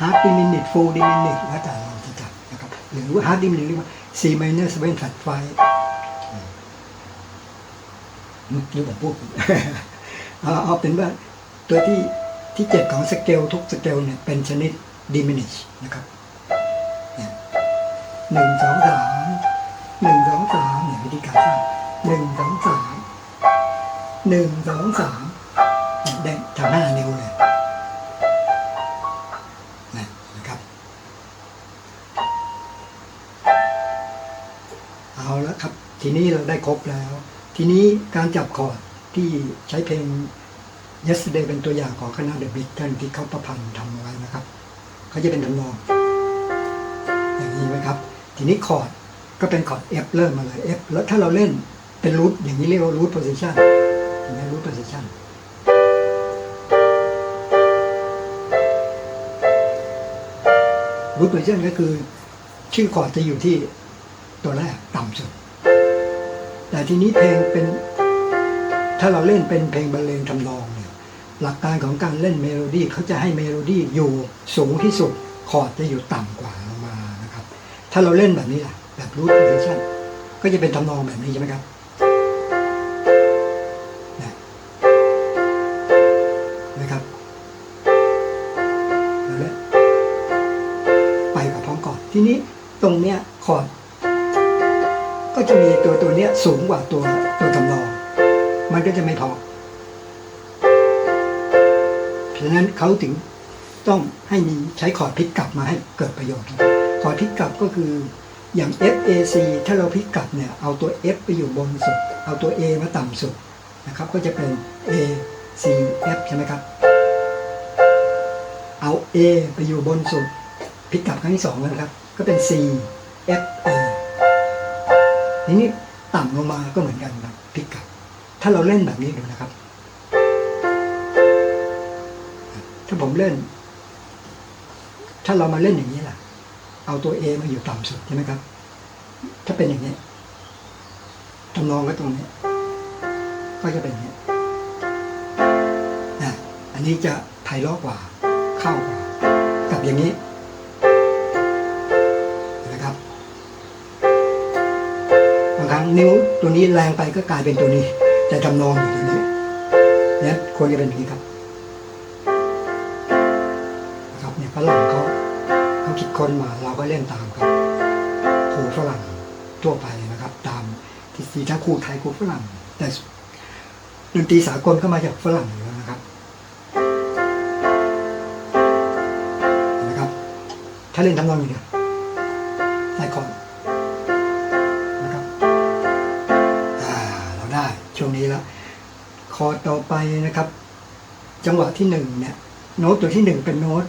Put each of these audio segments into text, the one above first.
hard diminished full diminished แล้วแต่เราจะจับนะครับหรือว่า hard diminished เรียกว่า C minor seven flat five นี่ผมพูดเอาเอาเป็นว่าตัวที่ที่เจ็ดของสเกลทุกสเกลเนี่ยเป็นชนิด diminish นะครับหนึ่งสองสามหนึ่งสองสามเนี่ยวิธีการสร้างหนึ่งสองสามหนึ่งสองสามเนี่ยได้ทำห้านิ้วเลย ทีนี้เราได้ครบแล้ว ทีนี้การจับคอร์ดที่ใช้เพลง Yesterday เป็นตัวอย่างของคณะ The Beatles ที่เขาประพันธ์ทำไว้นะครับเขาจะเป็นทำนอง อย่างนี้ไหมครับ ทีนี้คอร์ดก็เป็นคอร์ด F เริ่มมาเลย F แล้วถ้าเราเล่นเป็นรูทอย่างนี้เรียกว่ารูทโพซิชันอย่างนี้รูทโพซิชันรูทโพซิชันก็คือ ชื่อคอร์ดจะอยู่ที่ตัวแรกต่ำสุด แต่ทีนี้เพลงเป็นถ้าเราเล่นเป็นเพลงบรรเลงทำนองเนี่ยหลักการของการเล่นเมโลดี้เขาจะให้เมโลดี้อยู่สูงที่สุดคอร์ดจะอยู่ต่ำกว่าลงมานะครับ ถ้าเราเล่นแบบนี้ล่ะแบบรูทโพซิชันก็จะเป็นทำนองแบบนี้ใช่ไหมครับ ก็จะมีตัวตัวเนี้ยสูงกว่าตัวตัวทำนอง มันก็จะไม่พอเพราะฉะนั้นเขาถึงต้องให้มีใช้คอร์ดพลิกกลับมาให้เกิดประโยชน์คอร์ดพลิกกลับก็คืออย่าง F A C ถ้าเราพลิกกลับเนี่ยเอาตัว F ไปอยู่บนสุด เอาตัว A มาต่ำสุดนะครับ ก็จะเป็น A C F ใช่ไหมครับ เอา A ไปอยู่บนสุดพลิกกลับครั้งที่สองแล้วนะครับ ก็เป็น C F A ทีนี้ต่ำลงมาก็เหมือนกันครับพลิกกลับ ถ้าเราเล่นแบบนี้ดูนะครับ ถ้าผมเล่น ถ้าเรามาเล่นอย่างนี้ล่ะ เอาตัว A มาอยู่ต่ำสุดใช่ไหมครับ ถ้าเป็นอย่างนี้ทำนองก็ตรงนี้ก็จะเป็นอย่างนี้นะอันนี้จะไพเราะกว่าเข้ากว่ากับอย่างนี้ นิ้วตัวนี้แรงไปก็กลายเป็นตัวนี้ แต่ทำนองอยู่ตัวนี้เนี่ยควรจะเป็นอย่างนี้ครับนะครับเนี่ยฝรั่งเขาเขาคิดค้นมาเราก็เล่นตามครับครูฝรั่งทั่วไปนะครับ ตามที่สีทั้งครูไทยครูฝรั่ง แต่ดนตรีสากลก็มาจากฝรั่งอยู่แล้วนะครับนะครับ ถ้าเล่นทำนองอย่างเดียวใส่คอน คอร์ดต่อไปนะครับ จังหวะที่หนึ่งเนี่ยโน้ตตัวที่หนึ่งเป็นโน้ต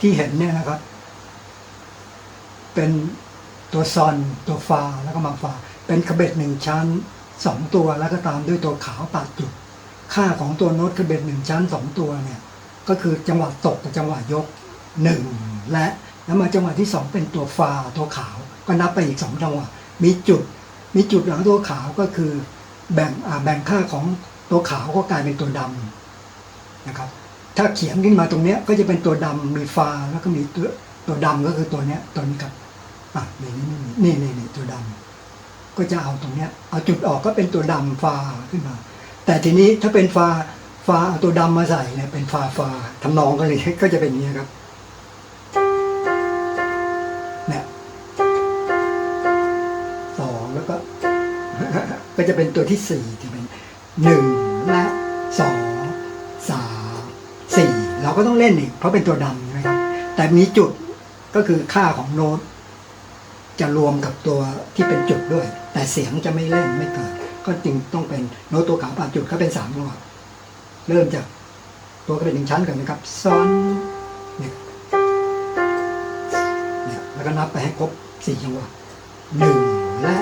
ที่เห็นเนี่ยนะครับ เป็นตัวซอนตัวฟาแล้วก็มาฟา เป็นขบเบ็ดหนึ่งชั้นสองตัวแล้วก็ตามด้วยตัวขาวปาดจุด ค่าของตัวโน้ตขบเบ็ดหนึ่งชั้นสองตัวเนี่ยก็คือจังหวะตกกับจังหวะยกหนึ่งและแล้วมาจังหวะที่สองเป็นตัวฟาตัวขาว ก็นับไปอีกสองจังหวะมีจุด มีจุดหลังตัวขาวก็คือแบ่งแบ่งค่าของ ตัวขาวก็กลายเป็นตัวดำนะครับ ถ้าเขียนขึ้นมาตรงเนี้ยก็จะเป็นตัวดำมีฟ้าแล้วก็มีตัวตัวดำก็คือตัวเนี้ยตัวนี้ครับอะนี่นี่นี่นี่นี่ตัวดำก็จะเอาตรงเนี้ยเอาจุดออกก็เป็นตัวดำฟ้าขึ้นมา แต่ทีนี้ถ้าเป็นฟ้าฟ้าเอาตัวดำมาใส่เนี่ยเป็นฟ้าฟ้าทำนองกันเลยก็จะเป็นอย่างนี้ครับเนี่ยสองแล้วก็ก็จะเป็นตัวที่สี่ที่เป็น หนึ่งและสองสามสี่เราก็ต้องเล่นอีก เพราะเป็นตัวดำใช่ไหมครับแต่มีจุดก็คือค่าของโน้ต จะรวมกับตัวที่เป็นจุดด้วย แต่เสียงจะไม่เล่นไม่เกิด ก็จึงต้องเป็นโน้ตตัวขาวปาจุดก็เป็นสามจังหวะเริ่มจากตัวก็เป็นหนึ่งชั้นก่อนนะครับซ้อนเนี่ยเนี่ยแล้วก็นับไปให้ครบสี่จังหวะหนึ่งและ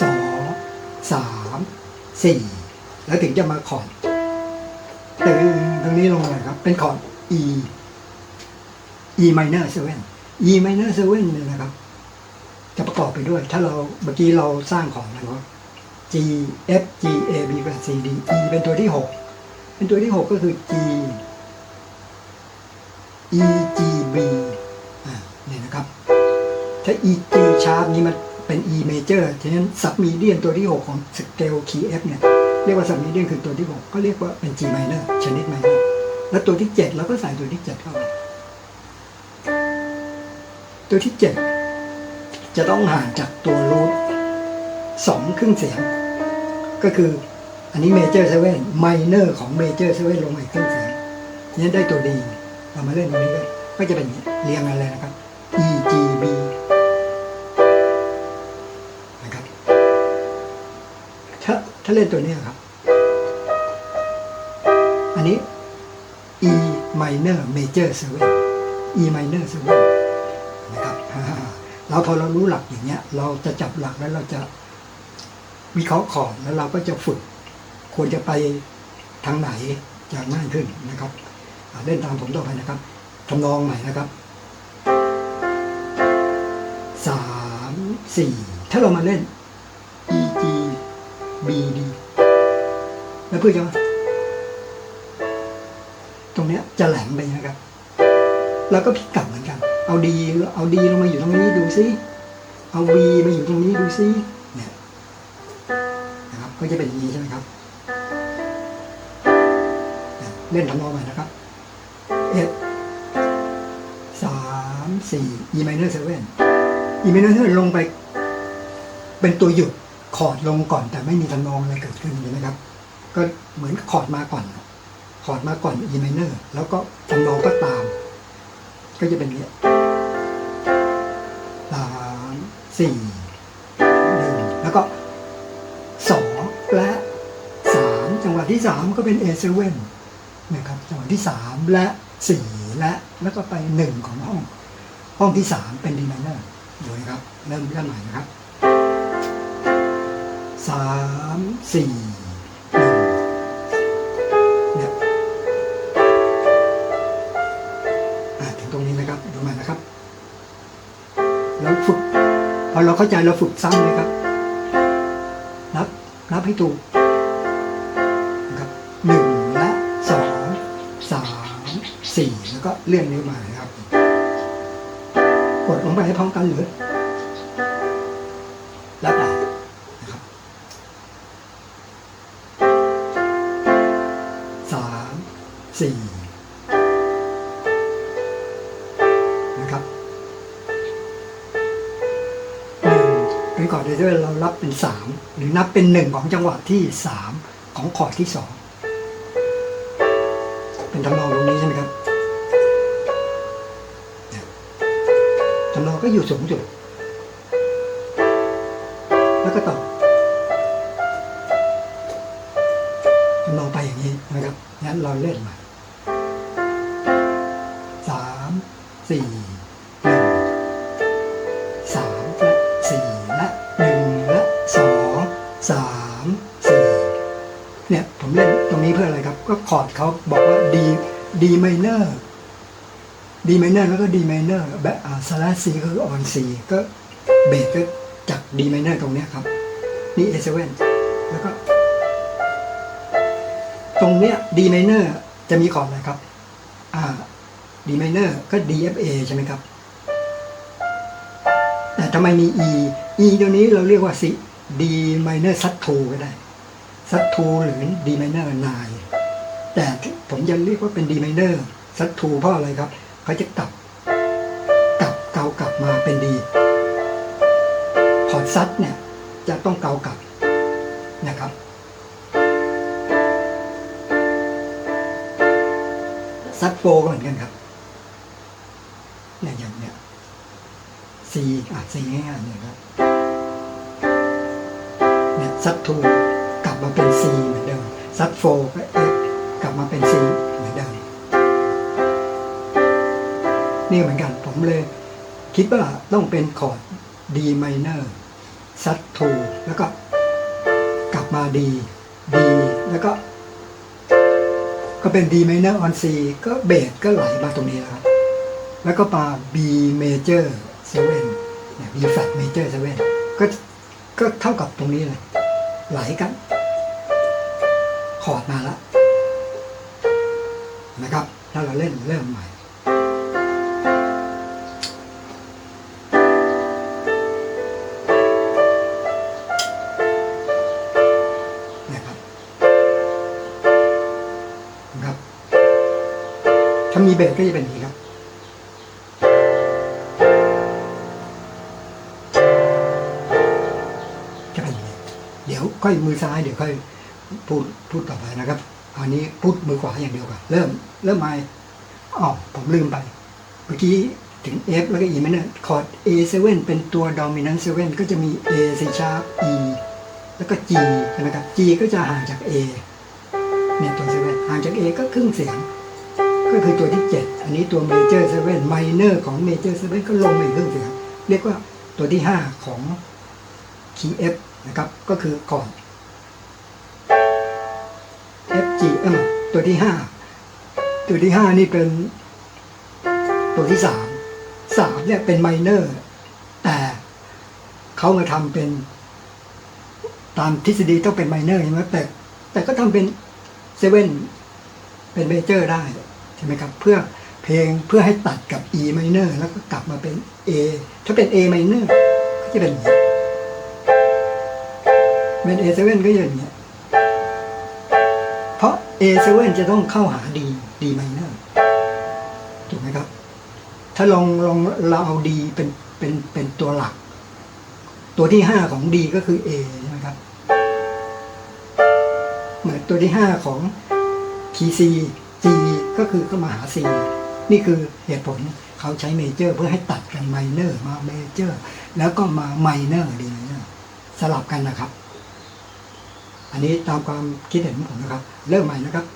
สองสามสี่ แล้วถึงจะมาคอร์ดตึงตรงนี้ลงเลยครับ เป็นคอร์ด E E minor seven E minor seven เนี่ยนะครับ จะประกอบไปด้วย ถ้าเราเมื่อกี้เราสร้างของนะครับ G F G A B C D E เป็นตัวที่หกเป็นตัวที่หกก็คือ G E G B เนี่ยนะครับ ถ้า E G sharp นี้มันเป็น E major ฉะนั้น sub median ตัวที่ 6 ของสเกล key F เนี่ย รียกว่า sub median คือตัวที่6ก็เรียกว่าเป็น G minor ชนิด minor แล้วตัวที่7เราก็ใส่ตัวที่7เข้าไปตัวที่7จะต้องห่างจากตัวรูทสองครึ่งเสียง ก็คืออันนี้ major 7 minor ของ major 7ลงมาอีกครึ่งเสียงนั้นได้ตัวดีเรามาเล่นตรงนี้ก็ก็จะเป็นเรียงกันเลยนะครับ E G B นะครับถ้าถ้าเล่นตัวนี้ครับ อันนี้ E minor major 7 E minor 7นะครับเราพอเรารู้หลักอย่างเงี้ย เราจะจับหลักแล้วเราจะวิเคราะห์คอร์ดแล้วเราก็จะฝึก ควรจะไปทางไหนจะง่ายขึ้นนะครับเล่นตามผมต่อไปนะครับทำนองใหม่นะครับสามสี่ถ้าเรามาเล่น E G B D แล้วเพื่อจะ รงเนี้ยจะแหลมไปนะครับ แล้วก็พลิกกลับเหมือนกัน เอาดีเอาดีลงมาอยู่ตรงนี้ดูซิเอาวีมาอยู่ตรงนี้ดูซิเนี่ยนะครับก็จะเป็นอย่างนี้ใช่ไหมครับเล่นทำนองใหม่นะครับเอ็ดสามสี่ E minor seven E minor seven ลงไป เป็นตัวหยุดคอร์ดลงก่อนแต่ไม่มีทำนองอะไรเกิดขึ้นใช่ไหมครับ ก็เหมือนคอร์ดมาก่อน คอร์ดมาก่อน E minor แล้วก็ทำนองก็ตาม ก็จะเป็นอย่างนี้ยสามสี่หนึ่งแล้วก็สองและสามจังหวะที่สามก็เป็น A seven นะครับจังหวะที่สามและสี่และแล้วก็ไปหนึ่งของห้อง ห้องที่สามเป็นดีม minor ดูนะครับ เริ่มเริ่มใหม่นะครับสามสี่ เข้าใจเราฝึกซ้ำเลยครับ นับนับให้ถูกนะครับหนึ่งและสองสามสี่แล้วก็เลื่อนนิ้วมาครับ กดลงไปให้พร้อมกันหรือแล้วแต่นะครับสามสี่ เป็นคอร์ดเดเซอร์เรารับเป็นสามหรือนับเป็นหนึ่งของจังหวะที่สามของคอร์ดที่สองเป็นทำนองตรงนี้ใช่ไหมครับเนียทำนองก็อยู่สูงสุดแล้วก็ต่อ สามสี่เนี่ยผมเล่นตรงนี้เพื่ออะไรครับ ก็คอร์ดเขาบอกว่า D D minor D minor แล้วก็ D minor แบบอ่า slash C ก็คือ on C ก็เบสก็จาก D minor ตรงเนี้ยครับ นี่ A7 แล้วก็ ตรงเนี้ย D minor จะมีคอร์ดอะไรครับ อ่า D minor ก็ DFA ใช่ไหมครับ แต่ทำไมมี E E ตัวนี้เราเรียกว่า C D minor sub 2ก็ได้ sub 2หรือ D minor 9แต่ผมจะเรียกว่าเป็น D minor sub 2เพราะอะไรครับเขาจะกลับกลับเกากลับมาเป็น D พอร์ตซัดเนี่ยจะต้องเกากลับนะครับ ซัดโฟก็เหมือนกันครับเนี่ยอย่างเนี้ย C อะ C ง่ายๆเนี่ยครับเนี่ย ซัดทูกลับมาเป็น C เหมือนเดิมซัดโฟก็ F กลับมาเป็น C เหมือนเดิมนี่เหมือนกันผมเลย คิดว่าต้องเป็นคอร์ด D minor ซัดทูแล้วก็กลับมา D D แล้วก็ ก็เป็น D minor on C ก็เบสก็ไหลมาตรงนี้แล้วครับ แล้วก็มา B major 7เนี่ย B flat major 7ก็ก็เท่ากับตรงนี้เลย ไหลกัน คอร์ดมาแล้วนะครับ ถ้าเราเล่นเริ่มใหม่นะครับนะครับถ้ามีเบสก็จะเป็นที เดี๋ยวค่อยมือซ้ายเดี๋ยวค่อยพูดพูดต่อไปนะครับอันนี้พูดมือขวาอย่างเดียวก่อนเริ่มเริ่มไม่อ๋อผมลืมไป เมื่อกี้ถึง F แล้วก็ E มันเนี่ยคอร์ด A7 เป็นตัว dominant 7 ก็จะมี A C sharp E แล้วก็ G ใช่ไหมครับ G ก็จะห่างจาก A เนี่ยตัว 7 ห่างจาก A ก็ครึ่งเสียง ก็คือตัวที่ 7 อันนี้ตัว major 7 minor ของ major 7 ก็ลงมาอีกครึ่งเสียง เรียกว่าตัวที่ 5 ของ key F นะครับ ก็คือคอร์ด F G เอ้ยตัวที่5ตัวที่5นี่เป็น ตัวที่3 3เนี่ยเป็น minor แต่เขามาทำเป็น ตามทฤษฎีต้องเป็น minor ใช่ไหมแต่แต่ก็ทำเป็น7เว่นเป็น major ได้ใช่ไหมครับ เพื่อเพลงเพื่อให้ตัดกับ E minor แล้วก็กลับมาเป็น A ถ้าเป็น A minor ก็จะเป็นอย่างนี้ เป็น A7 ก็อย่างนี้เพราะ A7 จะต้องเข้าหา D D minor ถูกไหมครับ ถ้าลองลองเราเอา D เป็นเป็นเป็นตัวหลัก ตัวที่ห้าของ D ก็คือ A ใช่ไหมครับ เหมือนตัวที่ห้าของ key C G ก็คือเข้ามาหา C นี่คือเหตุผลเขาใช้เมเจอร์เพื่อให้ตัดกันไมเนอร์มาเมเจอร์ แล้วก็มาไมเนอร์ดีไมเนะสลับกันนะครับ อันนี้ตามความคิดเห็นของผมนะครับ เริ่มใหม่นะครับ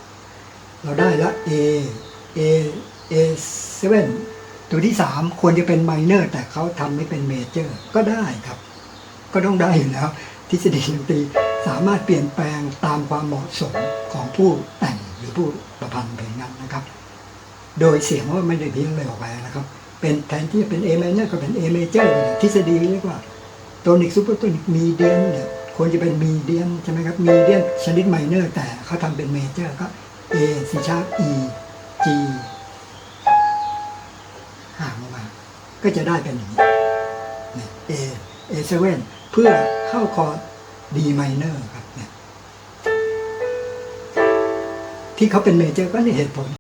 เราได้ละ A A A 7ตัวที่สามควรจะเป็นไมเนอร์แต่เขาทำไม่เป็นเมเจอร์ก็ได้ครับ ก็ต้องได้อยู่แล้ว ทฤษฎีดนตรีสามารถเปลี่ยนแปลงตามความเหมาะสมของผู้แต่งหรือผู้ประพันธ์เพลงนั้นนะครับ โดยเสียงว่าไม่ได้เพี้ยนเลยออกไปนะครับ เป็นแทนที่จะเป็น A minor ก็เป็น A major ทฤษฎีเรียกว่าโทนิกซูเปอร์โทนิกมีเดียนเนี่ย ควรจะเป็นมีเดียนใช่ไหมครับมีเดียนชนิดไมเนอร์แต่เขาทำเป็นเมเจอร์ก็ A C sharp E G ห่างออกมา ก็จะได้เป็นอย่างนี้เนี่ย A A7 เพื่อเข้าคอร์ด D minor ครับเนี่ยที่เขาเป็นเมเจอร์ก็ในเหตุผล